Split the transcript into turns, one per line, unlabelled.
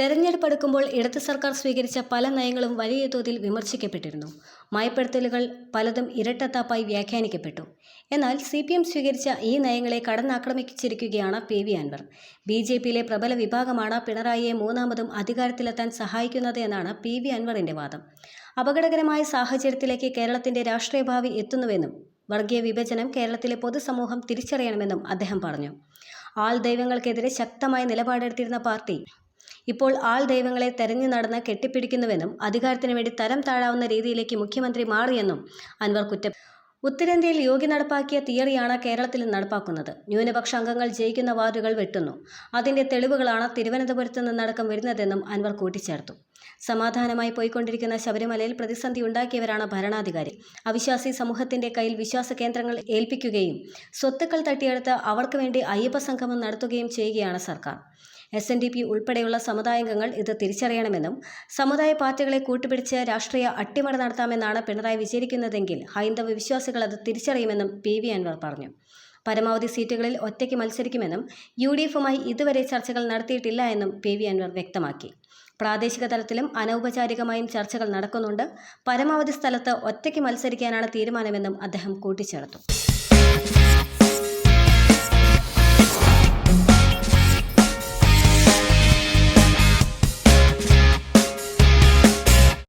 തെരഞ്ഞെടുപ്പ് അടുക്കുമ്പോൾ ഇടത് സർക്കാർ സ്വീകരിച്ച പല നയങ്ങളും വലിയ തോതിൽ വിമർശിക്കപ്പെട്ടിരുന്നു. മയപ്പെടുത്തലുകൾ പലതും ഇരട്ടത്താപ്പായി വ്യാഖ്യാനിക്കപ്പെട്ടു. എന്നാൽ സി പി എം സ്വീകരിച്ച ഈ നയങ്ങളെ കടന്നാക്രമിച്ചിരിക്കുകയാണ് P V Anvar. B J പിയിലെ പ്രബല വിഭാഗമാണ് പിണറായിയെ മൂന്നാമതും അധികാരത്തിലെത്താൻ സഹായിക്കുന്നത് എന്നാണ് പി വി അൻവറിന്റെ വാദം. അപകടകരമായ സാഹചര്യത്തിലേക്ക് കേരളത്തിന്റെ രാഷ്ട്രീയ ഭാവി എത്തുന്നുവെന്നും വർഗീയ വിഭജനം കേരളത്തിലെ പൊതുസമൂഹം തിരിച്ചറിയണമെന്നും അദ്ദേഹം പറഞ്ഞു. ആൾ ദൈവങ്ങൾക്കെതിരെ ശക്തമായ നിലപാടെടുത്തിരുന്ന പാർട്ടി ഇപ്പോൾ ആൾ ദൈവങ്ങളെ തെരഞ്ഞു നടന്ന് കെട്ടിപ്പിടിക്കുന്നുവെന്നും അധികാരത്തിന് വേണ്ടി തരം താഴാവുന്ന രീതിയിലേക്ക് മുഖ്യമന്ത്രി മാറിയെന്നും അൻവർ കുറ്റം ഉത്തരേന്ത്യയിൽ യോഗി നടപ്പാക്കിയ തിയറിയാണ് കേരളത്തിൽ നടപ്പാക്കുന്നത്. ന്യൂനപക്ഷ അംഗങ്ങൾ ജയിക്കുന്ന വാർഡുകൾ വെട്ടുന്നു. അതിന്റെ തെളിവുകളാണ് തിരുവനന്തപുരത്ത് നിന്നടക്കം വരുന്നതെന്നും അൻവർ കൂട്ടിച്ചേർത്തു. സമാധാനമായി പോയിക്കൊണ്ടിരിക്കുന്ന ശബരിമലയിൽ പ്രതിസന്ധി ഉണ്ടാക്കിയവരാണ് ഭരണാധികാരി. അവിശ്വാസി സമൂഹത്തിന്റെ കയ്യിൽ വിശ്വാസ കേന്ദ്രങ്ങൾ ഏൽപ്പിക്കുകയും സ്വത്തുക്കൾ തട്ടിയെടുത്ത് അവർക്ക് വേണ്ടി അയ്യപ്പ സംഗമം നടത്തുകയും ചെയ്യുകയാണ് സർക്കാർ. എസ് എൻ ഡി പി ഉൾപ്പെടെയുള്ള സമുദായാംഗങ്ങൾ ഇത് തിരിച്ചറിയണമെന്നും സമുദായ പാർട്ടികളെ കൂട്ടുപിടിച്ച് രാഷ്ട്രീയ അട്ടിമറി നടത്താമെന്നാണ് പിണറായി വിചാരിക്കുന്നതെങ്കിൽ ഹൈന്ദവ വിശ്വാസികൾ അത് തിരിച്ചറിയുമെന്നും പി വി അൻവർ പറഞ്ഞു. പരമാവധി സീറ്റുകളിൽ ഒറ്റയ്ക്ക് മത്സരിക്കുമെന്നും യു ഡി എഫുമായി ഇതുവരെ ചർച്ചകൾ നടത്തിയിട്ടില്ല എന്നും പി വി അൻവർ വ്യക്തമാക്കി. പ്രാദേശിക തലത്തിലും അനൗപചാരികമായും ചർച്ചകൾ നടക്കുന്നുണ്ട്. പരമാവധി സ്ഥലത്ത് ഒറ്റയ്ക്ക് മത്സരിക്കാനാണ് തീരുമാനമെന്നും അദ്ദേഹം കൂട്ടിച്ചേർത്തു.